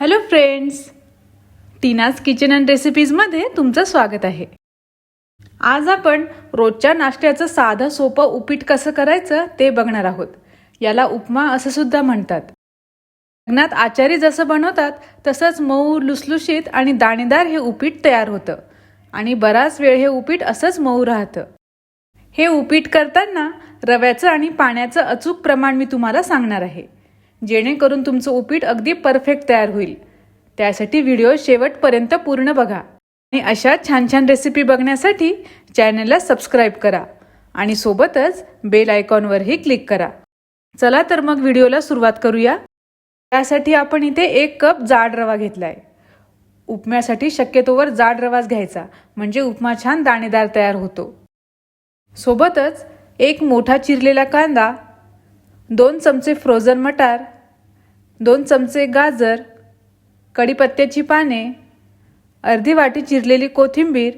Hello friends Tina's kitchen and रेसिपीजमध्ये तुमचं स्वागत आहे. आज आपण रोजच्या नाश्त्याचं साधं सोपं उपीट कसं करायचं ते बघणार आहोत. याला उपमा असं सुद्धा म्हणतात. लग्नात आचारी जसं बनवतात तसंच मऊ लुसलुशीत आणि दाणेदार हे उपीट तयार होतं. आणि बराच वेळ हे उपीट असंच मऊ राहतं. हे उपीट करताना रव्याचं आणि पाण्याचं अचूक प्रमाण मी तुम्हाला सांगणार आहे. जेणेकरून तुमचं उपीट अगदी परफेक्ट तयार होईल. त्यासाठी व्हिडिओ शेवटपर्यंत पूर्ण बघा. आणि अशा छान छान रेसिपी बघण्यासाठी चॅनलला सबस्क्राईब करा. आणि सोबतच बेल आयकॉनवरही क्लिक करा. चला तर मग व्हिडिओला सुरुवात करूया. त्यासाठी आपण इथे एक कप जाड रवा घेतलाय. उपम्यासाठी शक्यतोवर जाड रवाच घ्यायचा म्हणजे उपमा छान दाणेदार तयार होतो. सोबतच एक मोठा चिरलेला कांदा दोन चमचे फ्रोझन मटार दोन चमचे गाजर कढीपत्त्याची पाने अर्धी वाटी चिरलेली कोथिंबीर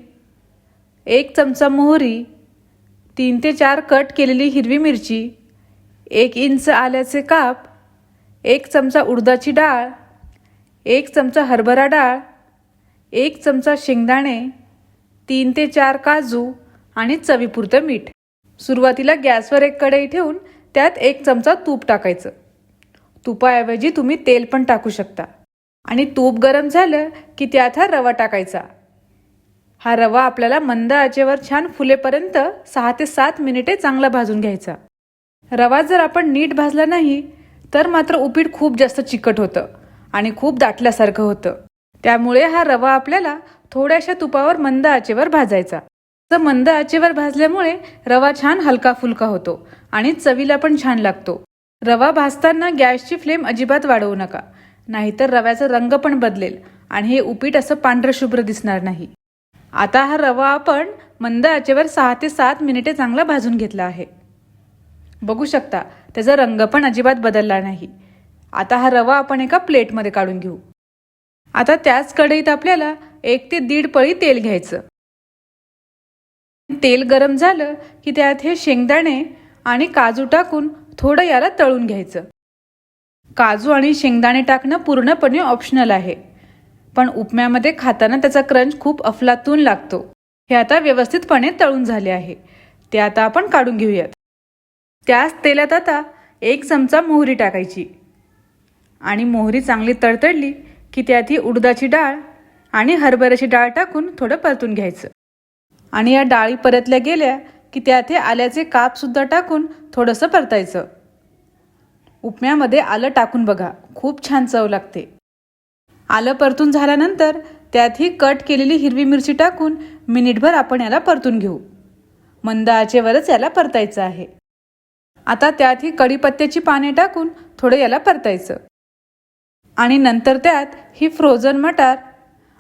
एक चमचा मोहरी तीन ते चार कट केलेली हिरवी मिरची एक इंच आल्याचे काप एक चमचा उडदाची डाळ एक चमचा हरभरा डाळ एक चमचा शेंगदाणे तीन ते चार काजू आणि चवीपुरतं मीठ. सुरुवातीला गॅसवर एक कढई ठेवून त्यात एक चमचा तूप टाकायचं. तुपाऐवजी तुम्ही तेल पण टाकू शकता. आणि तूप गरम झालं की त्यात हा रवा टाकायचा. हा रवा आपल्याला मंद आचेवर छान फुलेपर्यंत सहा ते सात मिनिटे चांगला भाजून घ्यायचा. रवा जर आपण नीट भाजला नाही तर मात्र उपीट खूप जास्त चिकट होतं आणि खूप दाटल्यासारखं होतं. त्यामुळे हा रवा आपल्याला थोड्याशा तुपावर मंद आचेवर भाजायचा. तर मंद आचेवर भाजल्यामुळे रवा छान हलका फुलका होतो आणि चवीला पण छान लागतो. रवा भाजताना गॅसची फ्लेम अजिबात वाढवू नका. नाहीतर रव्याचा रंग पण बदलेल आणि हे उपीट असं पांढरं शुभ्र दिसणार नाही. आता हा रवा आपण मंद आचेवर सहा ते सात मिनिटे चांगला भाजून घेतला आहे. बघू शकता त्याचा रंग पण अजिबात बदलला नाही. आता हा रवा आपण एका प्लेटमध्ये काढून घेऊ. आता त्याच कढईत आपल्याला एक ते दीड पळी तेल घ्यायचं. तेल गरम झालं की त्यात हे शेंगदाणे आणि काजू टाकून थोडं याला तळून घ्यायचं. काजू आणि शेंगदाणे टाकणं पूर्णपणे ऑप्शनल आहे. पण उपम्यामध्ये खाताना त्याचा क्रंच खूप अफलातून लागतो. हे आता व्यवस्थितपणे तळून झाले आहे. ते आता आपण काढून घेऊयात. त्याच तेलात आता एक चमचा मोहरी टाकायची. आणि मोहरी चांगली तडतडली की त्यात ही उडदाची डाळ आणि हरभऱ्याची डाळ टाकून थोडं परतून घ्यायचं. आणि या डाळी परतल्या गेल्या की त्यात हे आल्याचे कापसुद्धा टाकून थोडंसं परतायचं. उपम्यामध्ये आलं टाकून बघा. खूप छान चव लागते. आलं परतून झाल्यानंतर त्यात ही कट केलेली हिरवी मिरची टाकून मिनिटभर आपण याला परतून घेऊ. मंद आचेवरच याला परतायचं आहे. आता त्यात ही कढीपत्त्याची पाने टाकून थोडं याला परतायचं. आणि नंतर त्यात ही फ्रोझन मटार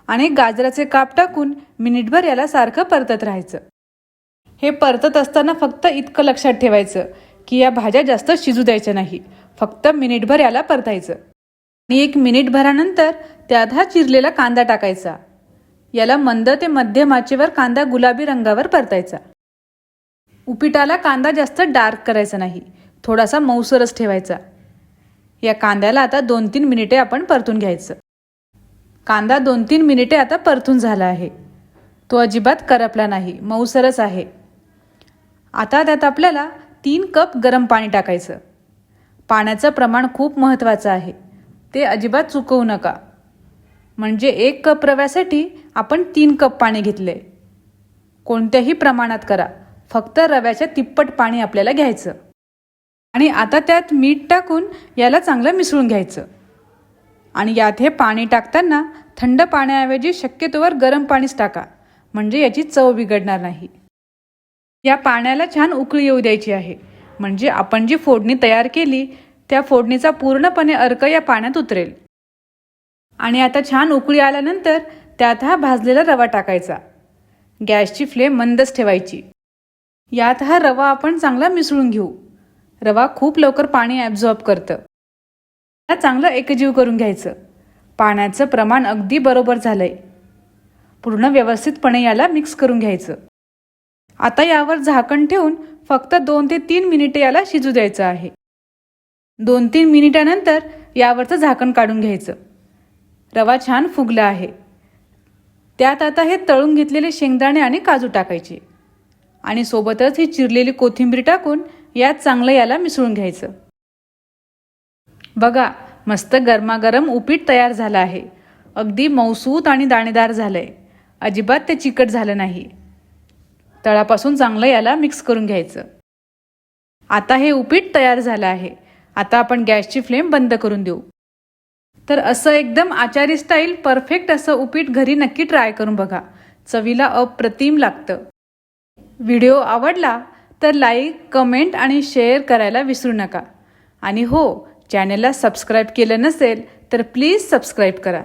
आणि गाजराचे काप टाकून मिनिटभर याला सारखं परतत राहायचं. हे परतत असताना फक्त इतकं लक्षात ठेवायचं की या भाज्या जास्त शिजू द्यायच्या नाही. फक्त मिनिटभर याला परतायचं. आणि एक मिनिटभरानंतर त्यात हा चिरलेला कांदा टाकायचा. याला मंद ते मध्यम आचेवर कांदा गुलाबी रंगावर परतायचा. उपिटाला कांदा जास्त डार्क करायचा नाही थोडासा मऊसरच ठेवायचा. या कांद्याला आता दोन तीन मिनिटे आपण परतून घ्यायचं. कांदा दोन तीन मिनिटे आता परतून झाला आहे. तो अजिबात करपला नाही मऊसरच आहे. आता त्यात आपल्याला तीन कप गरम पाणी टाकायचं. पाण्याचं प्रमाण खूप महत्त्वाचं आहे. ते अजिबात चुकवू नका. म्हणजे एक कप रव्यासाठी आपण तीन कप पाणी घेतले. कोणत्याही प्रमाणात करा. फक्त रव्याच्या तिप्पट पाणी आपल्याला घ्यायचं. आणि आता त्यात मीठ टाकून याला चांगलं मिसळून घ्यायचं. आणि यात हे पाणी टाकताना थंड पाण्याऐवजी शक्यतोवर गरम पाणीच टाका. म्हणजे याची चव बिघडणार नाही. या पाण्याला छान उकळी येऊ द्यायची आहे. म्हणजे आपण जी फोडणी तयार केली त्या फोडणीचा पूर्णपणे अर्क या पाण्यात उतरेल. आणि आता छान उकळी आल्यानंतर त्यात हा भाजलेला रवा टाकायचा. गॅसची फ्लेम मंदच ठेवायची. यात हा रवा आपण चांगला मिसळून घेऊ. रवा खूप लवकर पाणी ॲब्झॉर्ब करतं. हा चांगलं एकजीव करून घ्यायचं. पाण्याचं प्रमाण अगदी बरोबर झालंय. पूर्ण व्यवस्थितपणे याला मिक्स करून घ्यायचं. आता यावर झाकण ठेवून फक्त दोन ते तीन मिनिटे याला शिजू द्यायचं आहे. दोन तीन मिनिटानंतर यावरचं झाकण काढून घ्यायचं. रवा छान फुगला आहे. त्यात आता हे तळून घेतलेले शेंगदाणे आणि काजू टाकायचे. आणि सोबतच ही चिरलेली कोथिंबीर टाकून यात चांगलं याला मिसळून घ्यायचं. बघा मस्त गरमागरम उपीट तयार झालं आहे. अगदी मौसूत आणि दाणेदार झालं आहे अजिबात ते चिकट झालं नाही. तळापासून चांगलं याला मिक्स करून घ्यायचं. आता हे उपीट तयार झालं आहे. आता आपण गॅसची फ्लेम बंद करून देऊ. तर असं एकदम आचारी स्टाईल परफेक्ट असं उपीट घरी नक्की ट्राय करून बघा. चवीला अप्रतिम लागतं. व्हिडिओ आवडला तर लाईक कमेंट आणि शेअर करायला विसरू नका. आणि हो चॅनलला सबस्क्राईब केलं नसेल तर प्लीज सबस्क्राईब करा.